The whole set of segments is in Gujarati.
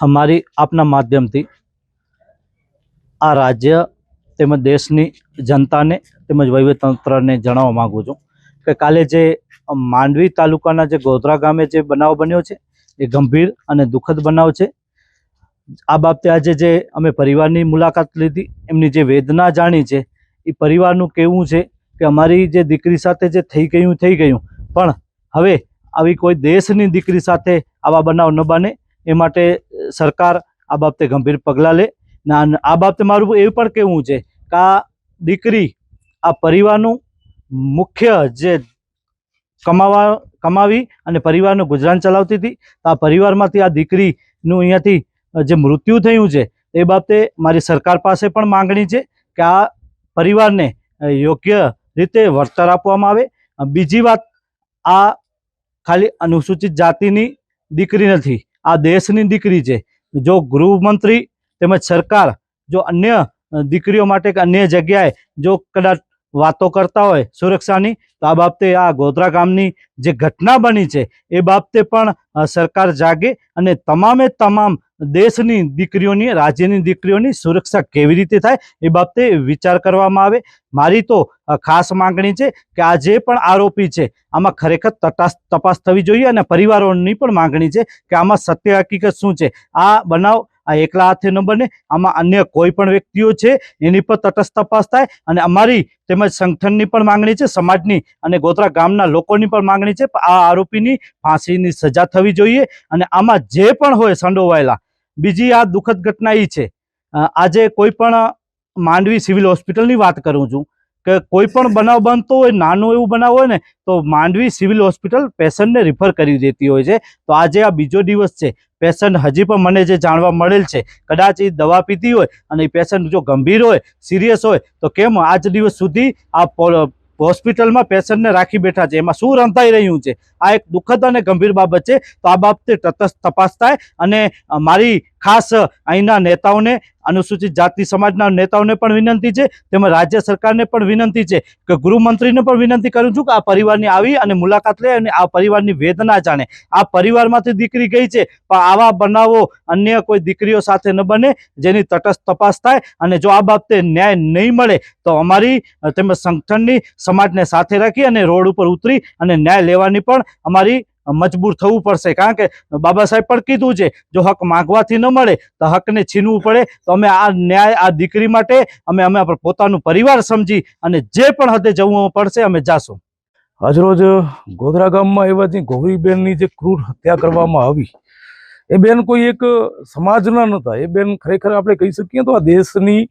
અમારી આપના માધ્યમથી આ રાજ્ય તેમજ દેશની જનતાને તેમજ વહીવટતંત્રને જણાવવા માગું છું કે કાલે જે માંડવી તાલુકાના જે ગોધરા ગામે જે બનાવ બન્યો છે, એ ગંભીર અને દુઃખદ બનાવ છે. આ બાબતે આજે જે અમે પરિવારની મુલાકાત લીધી, એમની જે વેદના જાણી છે, એ પરિવારનું કહેવું છે કે અમારી જે દીકરી સાથે જે થઈ ગયું થઈ ગયું. પણ હવે આવી કોઈ દેશની દીકરી સાથે આવા બનાવ ન બને, એ માટે સરકાર આ બાબતે ગંભીર પગલાં લે. ને આ બાબતે મારું એવું પણ કહેવું છે કે આ દીકરી, આ પરિવારનું મુખ્ય જે કમાવા, કમાવી અને પરિવારનું ગુજરાન ચલાવતી હતી આ પરિવારમાંથી આ દીકરીનું અહીંયાથી જે મૃત્યુ થયું છે, એ બાબતે મારી સરકાર પાસે પણ માંગણી છે કે આ પરિવારને યોગ્ય રીતે વળતર આપવામાં આવે. બીજી વાત, આ ખાલી અનુસૂચિત જાતિની દીકરી નથી. આ દેશની દીકરી છે. જો ગૃહમંત્રી તેમજ સરકાર, જો અન્ય દીકરીઓ માટે કે અન્ય જગ્યાએ જો કદાચ વાતો કરતા હોય સુરક્ષાની, તો આ બાબતે આ ગોધરા ગામની જે ઘટના બની છે, એ બાબતે પણ સરકાર જાગે અને તમામે તમામ દેશની દીકરીઓની, રાજ્યની દીકરીઓની સુરક્ષા કેવી રીતે થાય એ બાબતે વિચાર કરવામાં આવે. મારી તો ખાસ માંગણી છે કે આ જે પણ આરોપી છે, આમાં ખરેખર તટાસ, તપાસ થવી જોઈએ અને પરિવારોની પણ માંગણી છે કે આમાં સત્ય હકીકત શું છે. આ બનાવ, આ એકલા હાથે ન બને, આમાં અન્ય કોઈ પણ વ્યક્તિઓ છે, એની પર તટસ્થ તપાસ થાય અને અમારી તેમજ સંગઠનની પણ માંગણી છે, સમાજની અને ગોધરા ગામના લોકોની પણ માંગણી છે આ આરોપીની ફાંસીની સજા થવી જોઈએ અને આમાં જે પણ હોય સંડોવાયેલા બીજી આ દુઃખદ ઘટના એ છે. આજે કોઈ પણ માંડવી સિવિલ હોસ્પિટલની વાત કરું છું કે કોઈ પણ બનાવ બનતો હોય, નાનું એવું બનાવ હોય ને, તો માંડવી સિવિલ હોસ્પિટલ પેશન્ટને રિફર કરી દેતી હોય છે. તો આજે આ બીજો દિવસ છે. પેશન્ટ હજી પણ મને જે જાણવા મળેલ છે, કદાચ એ દવા પીતી હોય અને એ પેશન્ટ જો ગંભીર હોય સિરિયસ હોય, તો કેમ આજ દિવસ સુધી આ હોસ્પિટલમાં પેશન્ટને રાખી બેઠા છે? એમાં શું રંધાઈ રહ્યું છે? આ એક દુઃખદ અને ગંભીર બાબત છે. તો આ બાબતે તટસ્થ તપાસ થાય અને મારી ખાસ અહીંના નેતાઓને, અનુસૂચિત જાતિ સમાજના નેતાઓને પણ વિનંતી છે, તેમજ રાજ્ય સરકારને પણ વિનંતી છે કે ગૃહમંત્રીને પણ વિનંતી કરું છું કે આ પરિવારની આવી અને મુલાકાત લે અને આ પરિવારની વેદના જાણે. આ પરિવારમાંથી દીકરી ગઈ છે, પણ આવા બનાવો અન્ય કોઈ દીકરીઓ સાથે ન બને, જેની તટસ્થ તપાસ થાય અને જો આ બાબતે ન્યાય નહીં મળે, તો અમારી, તેમજ સંગઠનની સમાજને સાથે રાખી અને રોડ ઉપર ઉતરી અને ન્યાય લેવાની પણ અમારી મજબૂર થવું પડશે. કારણ કે બાબા સાહેબ પણ કીધું છે, જો હક માંગવાથી ન મળે, તો હકને છીનવું પડે. તો અમે આ ન્યાય, આ દીકરી માટે અમે અમે પોતાનું પરિવાર સમજી અને જે પણ હદે જવું પડશે, અમે જાશું. આજરોજ ગોધરા ગામમાં એવા જે ગૌરીબેનની જે ક્રૂર હત્યા કરવામાં આવી, એ બેન કોઈ એક સમાજના નહોતા. એ બેન ખરેખર આપણે કહી શકીએ તો આ દેશની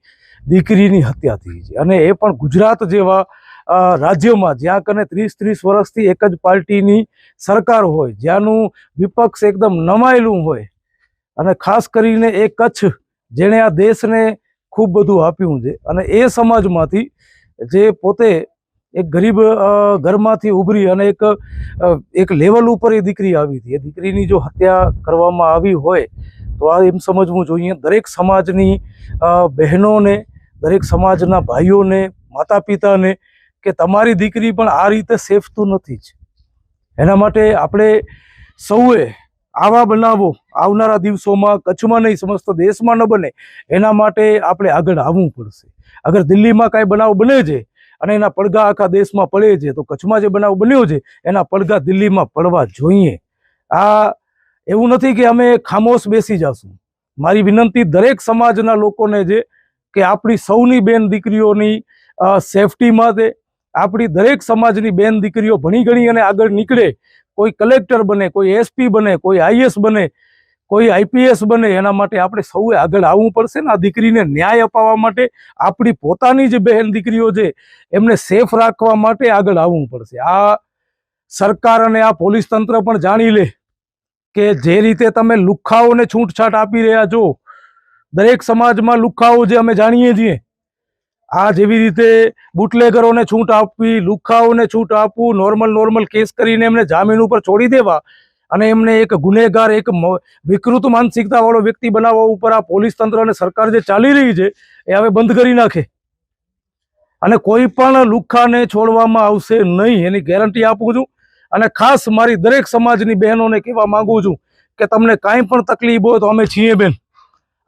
દીકરીની હત્યા થઈ છે. અને એ પણ ગુજરાત જેવા રાજ્યમાં જ્યાં કને ત્રીસ ત્રીસ વર્ષથી એક જ પાર્ટીની સરકાર હોય, જ્યાંનું વિપક્ષ એકદમ નમાયેલું હોય, અને ખાસ કરીને એ કચ્છ, જેણે આ દેશને ખૂબ બધું આપ્યું છે, અને એ સમાજમાંથી જે પોતે એક ગરીબ ઘરમાંથી ઉભરી અને એક એક લેવલ ઉપર એ દીકરી આવી હતી. એ દીકરીની જો હત્યા કરવામાં આવી હોય, તો આ એમ સમજવું જોઈએ, દરેક સમાજની બહેનોને, દરેક સમાજના ભાઈઓને માતા પિતાને કે તમારી દીકરી પણ આ રીતે સેફ તો નથી જ. એના માટે આપણે સૌએ આવા બનાવો આવનારા દિવસોમાં કચ્છમાં નહીં, સમસ્ત દેશમાં ન બને, એના માટે આપણે આગળ આવવું પડશે. અગર દિલ્હીમાં કાંઈ બનાવ બને છે અને એના પડઘા આખા દેશમાં પડે છે, તો કચ્છમાં જે બનાવ બન્યો છે, એના પડઘા દિલ્હીમાં પડવા જોઈએ. આ એવું નથી કે અમે ખામોશ બેસી જશું. મારી વિનંતી દરેક સમાજના લોકોને છે કે આપણી સૌની બેન દીકરીઓની સેફટી માટે આપણી દરેક સમાજની બેન દીકરીઓ ભણી ગણી અને આગળ નીકળે, કોઈ કલેક્ટર બને, કોઈ એસપી બને, કોઈ આઈએસ બને, કોઈ આઈપીએસ બને, એના માટે આપણે સૌએ આગળ આવવું પડશે ને આ દીકરીને ન્યાય અપાવવા માટે, આપણી પોતાની જે બહેન દીકરીઓ છે, એમને સેફ રાખવા માટે આગળ આવવું પડશે. આ સરકાર અને આ પોલીસ તંત્ર પણ જાણી લે કે જે રીતે તમે લુખ્ખાઓને છૂટછાટ આપી રહ્યા છો, દરેક સમાજમાં લુખ્ખાઓ જે અમે જાણીએ છીએ આ જેવી રીતે બુટલેગરોને છૂટ આપવી લુખ્ખાઓને છૂટ આપવું નોર્મલ નોર્મલ કેસ કરીને એમને જામીન ઉપર છોડી દેવા અને એમને એક ગુનેગાર, એક વિકૃત માનસિકતાવાળો વ્યક્તિ બનાવવા ઉપર આ પોલીસ તંત્ર અને સરકાર જે ચાલી રહી છે, એ હવે બંધ કરી નાખે. અને કોઈ પણ લુખ્ખાને છોડવામાં આવશે નહીં, એની ગેરંટી આપું છું. અને ખાસ મારી દરેક સમાજની બહેનોને કહેવા માંગુ છું કે તમને કાંઈ પણ તકલીફ હોય તો અમે છીએ બેન.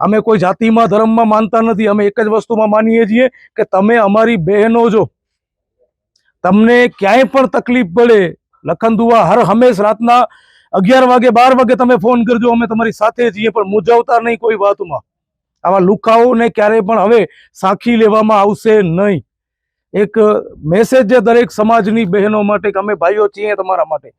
અમે કોઈ જાતિમાં, ધર્મમાં માનતા નથી. અમે એક જ વસ્તુમાં માનીએ છીએ કે તમે અમારી બહેનો જો તમને ક્યાંય પણ તકલીફ પડે લખન દુવા હર હંમેશ રાતના અગિયાર વાગે, બાર વાગે તમે ફોન કરજો. અમે તમારી સાથે છીએ, પણ મૂંઝવતા નહીં કોઈ વાતમાં. આવા લુખાઓને ક્યારેય પણ હવે સાખી લેવામાં આવશે નહીં. એક મેસેજ છે દરેક સમાજની બહેનો માટે કે અમે ભાઈઓ છીએ તમારા માટે.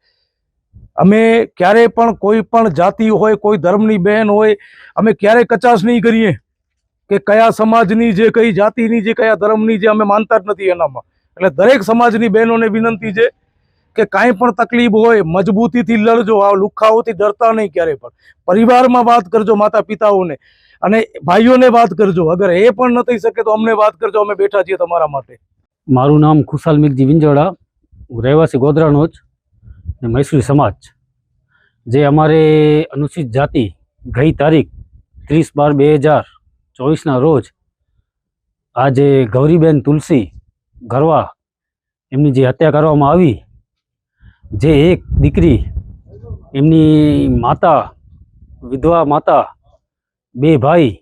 અમે ક્યારેય પણ કોઈ પણ જાતિ હોય, કોઈ ધર્મની બહેન હોય, અમે ક્યારેય કચાશ નહીં કરીએ કે કયા સમાજની જે, કઈ જાતિની જે, કયા ધર્મની જે અમે માનતા જ નથી એનામાં. એટલે દરેક સમાજની બહેનોને વિનંતી છે કે કાંઈ પણ તકલીફ હોય, મજબૂતીથી લડજો, આ લુખાઓથી ડરતા નહીં ક્યારેય પણ. પરિવારમાં વાત કરજો માતા પિતાઓને અને ભાઈઓને વાત કરજો. અગર એ પણ ન થઈ શકે તો અમને વાત કરજો, અમે બેઠા છીએ તમારા માટે. મારું નામ ખુશાલ મિલજી વિંજોડા. હું રહેવાસી ગોધરાનો જ. ને મૈસૂરી સમાજ, જે અમારે અનુસૂચિત જાતિ ગઈ તારીખ ત્રીસ બાર બે હજાર ચોવીસના રોજ આજે ગૌરીબેન તુલસી ગરવા એમની જે હત્યા કરવામાં આવી, જે એક દીકરી એમની માતા, વિધવા માતા, બે ભાઈ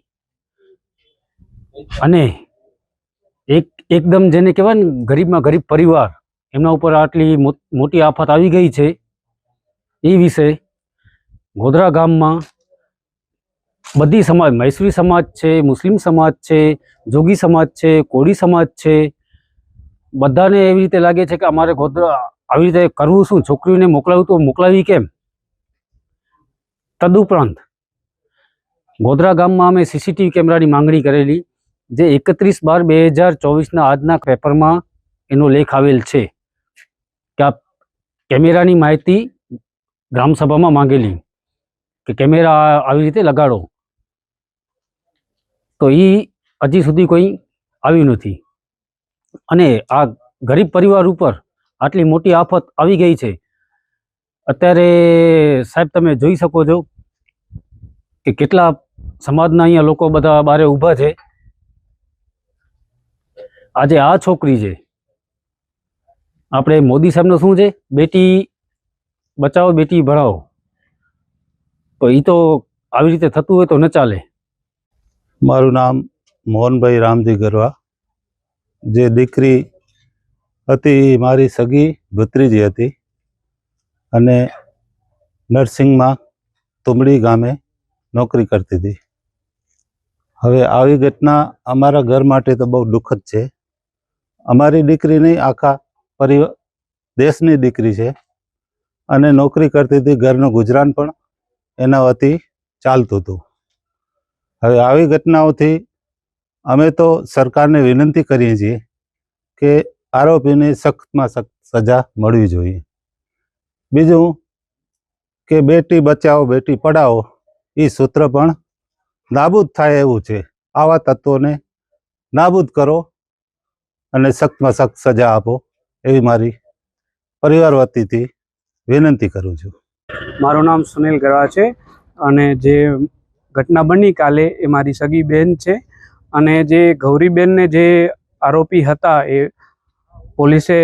અને એક એકદમ જેને કહેવાય ને ગરીબમાં ગરીબ પરિવાર એમના ઉપર આટલી મોટી આફત આવી ગઈ છે એ વિશે ગોધરા ગામમાં બધી સમાજ, મૈસુરી સમાજ છે, મુસ્લિમ સમાજ છે, જોગી સમાજ છે, કોળી સમાજ છે, બધાને એવી રીતે લાગે છે કે અમારે ગોધરા આવી રીતે કરવું શું? છોકરીઓને મોકલાવું તો મોકલાવી કેમ? તદુપરાંત ગોધરા ગામમાં અમે સીસીટીવી કેમેરાની માંગણી કરેલી, જે એકત્રીસ બાર બે હજાર ચોવીસના આજના પેપરમાં એનો લેખ આવેલ છે. કે આ કેમેરાની માહિતી ગ્રામસભામાં માંગેલી કે કેમેરા આવી રીતે લગાડો, તો એ હજી સુધી કોઈ આવ્યું નથી. અને આ ગરીબ પરિવાર ઉપર આટલી મોટી આફત આવી ગઈ છે. અત્યારે સાહેબ તમે જોઈ શકો છો કે કેટલા સમાજના અહીંયા લોકો બધા બારે ઊભા છે. આજે આ છોકરી છે આપણે મોદી સાહેબનું શું છે? બેટી બચાવો, બેટી ભણાવો. તો એ તો આવી રીતે થતું હોય તો ન ચાલે. મારું નામ મોહનભાઈ રામજી ગરવા. જે દીકરી હતી મારી સગી ભત્રીજી હતી. અને નર્સિંગમાં તુમડી ગામે નોકરી કરતી હતી. હવે આવી ઘટના અમારા ઘર માટે તો બહુ દુઃખદ છે. અમારી દીકરી નહીં આખા પરિવાર દેશની દીકરી છે. અને નોકરી કરતી હતી ઘરનું ગુજરાન પણ એના વતી ચાલતું હતું. હવે આવી ઘટનાઓથી અમે તો સરકારને વિનંતી કરીએ છીએ કે આરોપીને સખ્તમાં સખ્ત સજા મળવી જોઈએ. બીજું કે બેટી બચાવો, બેટી પઢાઓ એ સૂત્ર પણ નાબૂદ થાય એવું છે. આવા તત્વોને નાબૂદ કરો અને સખ્તમાં સખ્ત સજા આપો. એવી મારી પરિવાર વતીથી વિનંતી કરું છું. મારું નામ સુનિલ ગરવા છે અને જે ઘટના બની કાલે એ મારી સગી બેન છે અને જે ગૌરીબેનને જે આરોપી હતા એ પોલીસે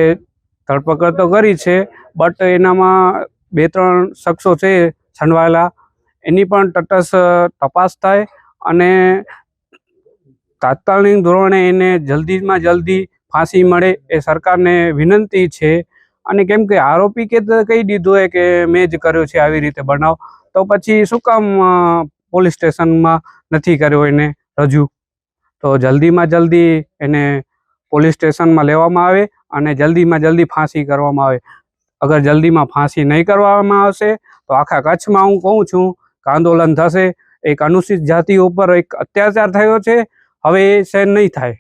ધરપકડ તો કરી છે, બટ એનામાં બે ત્રણ શખ્સો છે છંડવાયેલા. એની પણ તટસ્થ તપાસ થાય અને તાત્કાલિક ધોરણે એને જલ્દીમાં જલ્દી ફાંસી મળે એ સરકારને વિનંતી છે. અને કેમ કે આરોપી કે કહી દીધું કે મેં જ કર્યો છે, આવી રીતે બનાવ. તો પછી શું કામ પોલીસ સ્ટેશનમાં નથી કર્યો એને રજૂ? તો જલ્દીમાં જલ્દી એને પોલીસ સ્ટેશનમાં લેવામાં આવે અને જલ્દીમાં જલ્દી ફાંસી કરવામાં આવે. અગર જલ્દીમાં ફાંસી નહીં કરવામાં આવશે, તો આખા કચ્છમાં હું કહું છું કે આંદોલન થશે. એક અનુસૂચિત જાતિ ઉપર એક અત્યાચાર થયો છે. હવે એ સહન નહીં થાય.